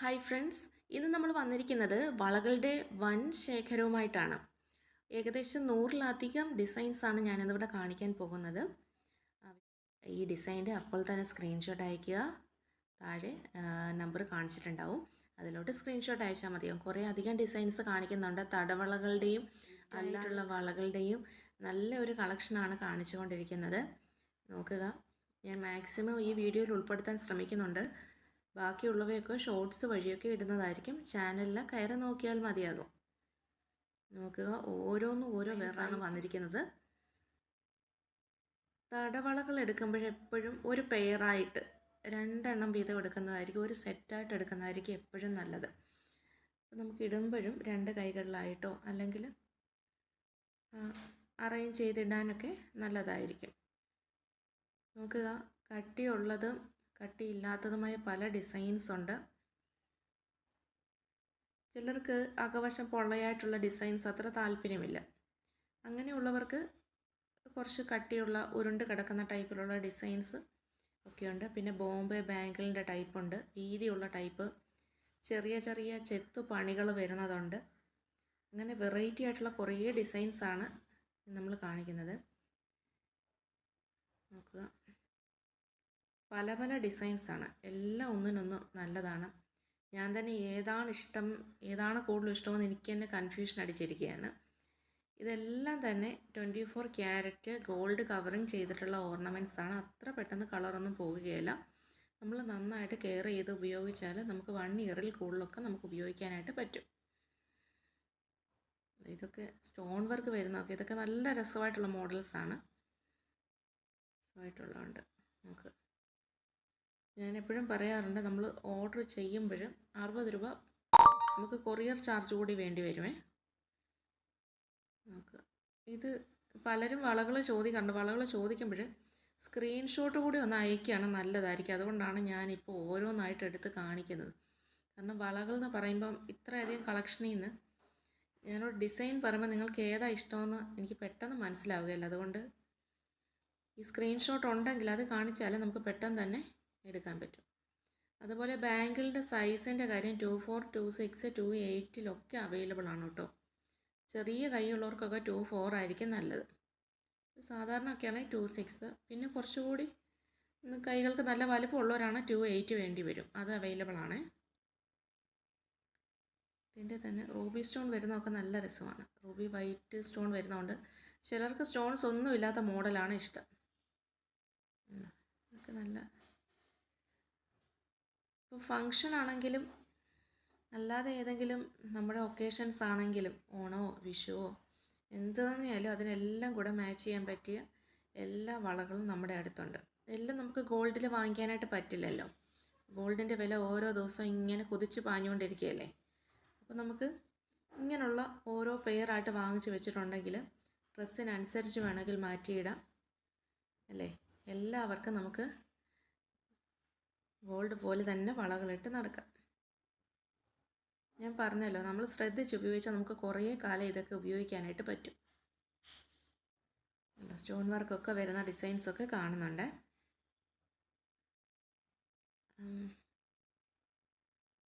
Hi friends ഇന്ന് നമ്മൾ വന്നിരിക്കുന്നത് വളകളുടെ വൻ ശേഖരവുമായിട്ടാണ്. ഏകദേശം നൂറിലധികം ഡിസൈൻസാണ് ഞാനിന്നിവിടെ കാണിക്കാൻ പോകുന്നത്. ഈ ഡിസൈന്റെ അപ്പോൾ തന്നെ സ്ക്രീൻഷോട്ട് അയയ്ക്കുക. താഴെ നമ്പർ കാണിച്ചിട്ടുണ്ടാവും. അതിലോട്ട് സ്ക്രീൻഷോട്ട് അയച്ചാൽ മതിയാവും കുറേ അധികം ഡിസൈൻസ് കാണിക്കുന്നുണ്ട്. തടവളകളുടെയും അല്ലാതുള്ള വളകളുടെയും നല്ല ഒരു കളക്ഷനാണ് കാണിച്ചുകൊണ്ടിരിക്കുന്നത്. നോക്കുക. ഞാൻ മാക്സിമം ഈ വീഡിയോയിൽ ഉൾപ്പെടുത്താൻ ശ്രമിക്കുന്നുണ്ട്. ബാക്കിയുള്ളവയൊക്കെ ഷോർട്സ് വഴിയൊക്കെ ഇടുന്നതായിരിക്കും. ചാനലിൽ കയറി നോക്കിയാൽ മതിയാകും. നോക്കുക. ഓരോന്നും ഓരോ വേറാണ് വന്നിരിക്കുന്നത്. തടവളകൾ എടുക്കുമ്പോഴെപ്പോഴും ഒരു പെയറായിട്ട് രണ്ടെണ്ണം വീതം എടുക്കുന്നതായിരിക്കും. ഒരു സെറ്റായിട്ട് എടുക്കുന്നതായിരിക്കും എപ്പോഴും നല്ലത്. നമുക്ക് ഇടുമ്പോഴും രണ്ട് കൈകളിലായിട്ടോ അല്ലെങ്കിൽ അറേഞ്ച് ചെയ്തിടാനൊക്കെ നല്ലതായിരിക്കും. നോക്കുക. കട്ടിയുള്ളതും കട്ടിയില്ലാത്തതുമായ പല ഡിസൈൻസ് ഉണ്ട്. ചിലർക്ക് അകവശം പൊള്ളയായിട്ടുള്ള ഡിസൈൻസ് അത്ര താല്പര്യമില്ല. അങ്ങനെയുള്ളവർക്ക് കുറച്ച് കട്ടിയുള്ള ഉരുണ്ട് കിടക്കുന്ന ടൈപ്പിലുള്ള ഡിസൈൻസ് ഒക്കെയുണ്ട് പിന്നെ ബോംബെ ബാങ്കിളിന്റെ ടൈപ്പുണ്ട് വീതിയുള്ള ടൈപ്പ് ചെറിയ ചെറിയ ചെത്തു പണികൾ വരുന്നതുണ്ട്. അങ്ങനെ വെറൈറ്റി ആയിട്ടുള്ള കുറേ ഡിസൈൻസാണ് നമ്മൾ കാണിക്കുന്നത്. നോക്കുക. പല പല ഡിസൈൻസാണ് എല്ലാം ഒന്നിനൊന്ന് നല്ലതാണ്. ഞാൻ തന്നെ ഏതാണ് ഇഷ്ടം ഏതാണ് കൂടുതൽ ഇഷ്ടമെന്ന് എനിക്ക് തന്നെ കൺഫ്യൂഷൻ അടിച്ചിരിക്കുകയാണ്. ഇതെല്ലാം തന്നെ twenty four carat gold covering ചെയ്തിട്ടുള്ള ഓർണമെന്റ്സ് ആണ്. അത്ര പെട്ടെന്ന് കളറൊന്നും പോകുകയില്ല നമ്മൾ നന്നായിട്ട് കെയർ ചെയ്ത് ഉപയോഗിച്ചാൽ നമുക്ക് വൺ ഇയറിൽ കൂടുതലൊക്കെ നമുക്ക് ഉപയോഗിക്കാനായിട്ട് പറ്റും. ഇതൊക്കെ സ്റ്റോൺ വർക്ക് വരുന്നതൊക്കെ ഇതൊക്കെ നല്ല രസമായിട്ടുള്ള മോഡൽസാണ് രസമായിട്ടുള്ളതുകൊണ്ട് നമുക്ക് ഞാൻ എപ്പോഴും പറയാറുണ്ട് നമ്മൾ ഓർഡർ ചെയ്യുമ്പോൾ അറുപത് രൂപ നമുക്ക് കൊറിയർ ചാർജ് കൂടി വേണ്ടി വരുമേ. നമുക്ക് ഇത് പലരും വളകൾ ചോദിക്കാറുണ്ട്. വളകൾ ചോദിക്കുമ്പോൾ സ്ക്രീൻഷോട്ട് കൂടി ഒന്ന് അയക്കുകയാണ് നല്ലതായിരിക്കും. അതുകൊണ്ടാണ് ഞാനിപ്പോൾ ഓരോന്നായിട്ട് എടുത്ത് കാണിക്കുന്നത്. കാരണം വളകൾ എന്ന് പറയുമ്പം ഇത്രയധികം കളക്ഷനിൽ നിന്ന് ഞാനൊരു ഡിസൈൻ പറയുമ്പോൾ നിങ്ങൾക്ക് ഏതാ ഇഷ്ടമെന്ന് എനിക്ക് പെട്ടെന്ന് മനസ്സിലാവുകയില്ല. അതുകൊണ്ട് ഈ സ്ക്രീൻഷോട്ട് ഉണ്ടെങ്കിൽ അത് കാണിച്ചാൽ നമുക്ക് പെട്ടെന്ന് തന്നെ എടുക്കാൻ പറ്റും. അതുപോലെ ബാങ്കിളുടെ സൈസിന്റെ കാര്യം two four two six two എയ്റ്റിലൊക്കെ available ആണ് കേട്ടോ. ചെറിയ കൈയുള്ളവർക്കൊക്കെ ടു ഫോർ ആയിരിക്കും നല്ലത്. സാധാരണ ഒക്കെ ആണെങ്കിൽ ടു സിക്സ്. പിന്നെ കുറച്ചുകൂടി കൈകൾക്ക് നല്ല വലുപ്പമുള്ളവരാണ് ടു എയ്റ്റ് വേണ്ടി വരും. അത് അവൈലബിൾ ആണ്. ഇതിന്റെ തന്നെ റൂബി സ്റ്റോൺ വരുന്നതൊക്കെ നല്ല രസമാണ്. റൂബി വൈറ്റ് സ്റ്റോൺ വരുന്നതുകൊണ്ട് ചിലർക്ക് സ്റ്റോൺസ് ഒന്നും ഇല്ലാത്ത മോഡലാണ് ഇഷ്ടം. ഒക്കെ നല്ല ഇപ്പോൾ ഫങ്ഷൻ ആണെങ്കിലും അല്ലാതെ ഏതെങ്കിലും നമ്മുടെ ഒക്കേഷൻസ് ആണെങ്കിലും ഓണമോ വിഷുവോ എന്ത് തന്നെയായാലും അതിനെല്ലാം കൂടെ മാച്ച് ചെയ്യാൻ പറ്റിയ എല്ലാ വളകളും നമ്മുടെ അടുത്തുണ്ട്. എല്ലാം നമുക്ക് ഗോൾഡിൽ വാങ്ങിക്കാനായിട്ട് പറ്റില്ലല്ലോ. ഗോൾഡിന്റെ വില ഓരോ ദിവസം ഇങ്ങനെ കുതിച്ച് പാഞ്ഞുകൊണ്ടിരിക്കുകയല്ലേ? അപ്പോൾ നമുക്ക് ഇങ്ങനെയുള്ള ഓരോ പെയറായിട്ട് വാങ്ങിച്ച് വെച്ചിട്ടുണ്ടെങ്കിൽ ഡ്രസ്സിനനുസരിച്ച് വേണമെങ്കിൽ മാറ്റിയിടാം. അല്ലേ? എല്ലാവർക്കും നമുക്ക് ഗോൾഡ് പോലെ തന്നെ വളകളിട്ട് നടക്കാം. ഞാൻ പറഞ്ഞല്ലോ നമ്മൾ ശ്രദ്ധിച്ച് ഉപയോഗിച്ചാൽ നമുക്ക് കുറേ കാലം ഇതൊക്കെ ഉപയോഗിക്കാനായിട്ട് പറ്റും. സ്റ്റോൺ വർക്കൊക്കെ വരുന്ന ഡിസൈൻസൊക്കെ കാണുന്നുണ്ട്.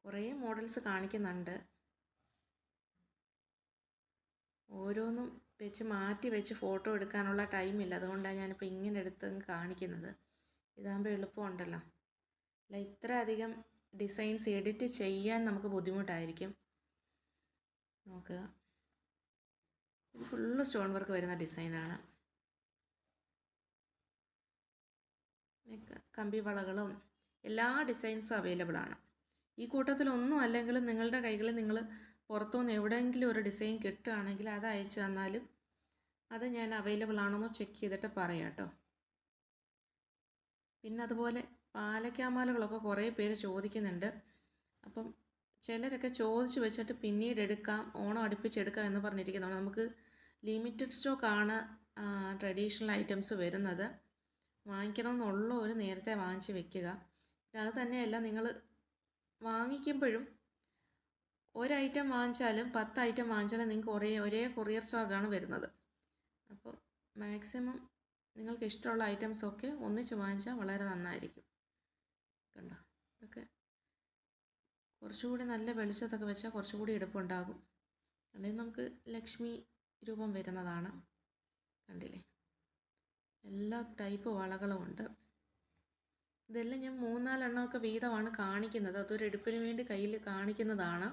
കുറേ മോഡൽസ് കാണിക്കുന്നുണ്ട്. ഓരോന്നും വെച്ച് മാറ്റി വെച്ച് ഫോട്ടോ എടുക്കാനുള്ള ടൈമില്ല. അതുകൊണ്ടാണ് ഞാനിപ്പോൾ ഇങ്ങനെ എടുത്ത് കാണിക്കുന്നത്. ഇതാകുമ്പോൾ എളുപ്പമുണ്ടല്ലോ. അല്ല ഇത്ര അധികം ഡിസൈൻസ് എഡിറ്റ് ചെയ്യാൻ നമുക്ക് ബുദ്ധിമുട്ടായിരിക്കും. നോക്കുക. ഫുള്ള് സ്റ്റോൺ വർക്ക് വരുന്ന ഡിസൈനാണ് കമ്പി വളകളും എല്ലാ ഡിസൈൻസും അവൈലബിൾ ആണ്. ഈ കൂട്ടത്തിലൊന്നും അല്ലെങ്കിലും നിങ്ങളുടെ കൈകളിൽ നിങ്ങൾ പുറത്തുനിന്ന് എവിടെയെങ്കിലും ഒരു ഡിസൈൻ കിട്ടുകയാണെങ്കിൽ അത് അയച്ചു തന്നാലും അത് ഞാൻ അവൈലബിൾ എന്ന് ചെക്ക് ചെയ്തിട്ട് പറയാം കേട്ടോ. പിന്നെ അതുപോലെ പാലക്കാമാലകളൊക്കെ കുറേ പേര് ചോദിക്കുന്നുണ്ട്. അപ്പം ചിലരൊക്കെ ചോദിച്ച് വെച്ചിട്ട് പിന്നീട് എടുക്കാം ഓണം അടുപ്പിച്ചെടുക്കാം എന്ന് പറഞ്ഞിരിക്കുന്നതാണ്. നമുക്ക് ലിമിറ്റഡ് സ്റ്റോക്കാണ് ട്രഡീഷണൽ ഐറ്റംസ് വരുന്നത്. വാങ്ങിക്കണം ഒരു നേരത്തെ വാങ്ങിച്ച് വെക്കുക. അത് തന്നെയല്ല നിങ്ങൾ വാങ്ങിക്കുമ്പോഴും ഒരു ഐറ്റം വാങ്ങിച്ചാലും പത്ത് ഐറ്റം വാങ്ങിച്ചാലും നിങ്ങൾക്ക് ഒരേ ഒരേ കൊറിയർ ചാർജാണ് വരുന്നത്. അപ്പോൾ മാക്സിമം നിങ്ങൾക്ക് ഇഷ്ടമുള്ള ഐറ്റംസൊക്കെ ഒന്നിച്ച് വാങ്ങിച്ചാൽ വളരെ നന്നായിരിക്കും. കണ്ടോ? ഇതൊക്കെ കുറച്ചുകൂടി നല്ല വെളിച്ചത്തൊക്കെ വെച്ചാൽ കുറച്ചുകൂടി എടുപ്പുണ്ടാകും. അല്ലെങ്കിൽ നമുക്ക് ലക്ഷ്മി രൂപം വരുന്നതാണ്. കണ്ടില്ലേ? എല്ലാ ടൈപ്പ് വളകളും ഉണ്ട്. ഇതെല്ലാം ഞാൻ മൂന്നാലെണ്ണമൊക്കെ വീതമാണ് കാണിക്കുന്നത്. അതൊരു എടുപ്പിന് വേണ്ടി കയ്യിൽ കാണിക്കുന്നതാണ്.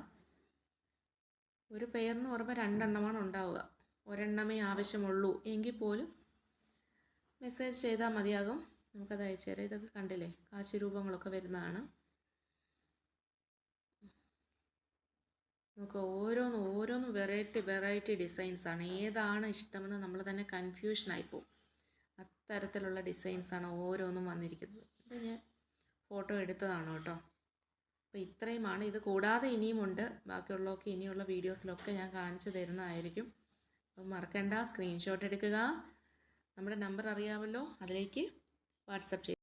ഒരു പെയർന്ന് പറയുമ്പോൾ രണ്ടെണ്ണമാണ് ഉണ്ടാവുക. ഒരെണ്ണമേ ആവശ്യമുള്ളൂ. എങ്കിൽ പോലും മെസ്സേജ് ചെയ്താൽ മതിയാകും. നമുക്കത് അയച്ചു തരാം. ഇതൊക്കെ കണ്ടില്ലേ? കാശി രൂപങ്ങളൊക്കെ വരുന്നതാണ്. നമുക്ക് ഓരോന്ന് ഓരോന്ന് വെറൈറ്റി വെറൈറ്റി ഡിസൈൻസാണ് ഏതാണ് ഇഷ്ടമെന്ന് നമ്മൾ തന്നെ കൺഫ്യൂഷനായി പോകും അത്തരത്തിലുള്ള ഡിസൈൻസാണ് ഓരോന്നും വന്നിരിക്കുന്നത്. ഇത് ഞാൻ ഫോട്ടോ എടുത്തതാണ് കേട്ടോ. അപ്പോൾ ഇത്രയുമാണ്. ഇത് കൂടാതെ ഇനിയുമുണ്ട് ബാക്കിയുള്ളതൊക്കെ ഇനിയുള്ള വീഡിയോസിലൊക്കെ ഞാൻ കാണിച്ചു തരുന്നതായിരിക്കും. അപ്പം മറക്കണ്ട. സ്ക്രീൻഷോട്ട് എടുക്കുക. നമ്മുടെ നമ്പർ അറിയാമല്ലോ. അതിലേക്ക് వాట్సాప్ చేయండి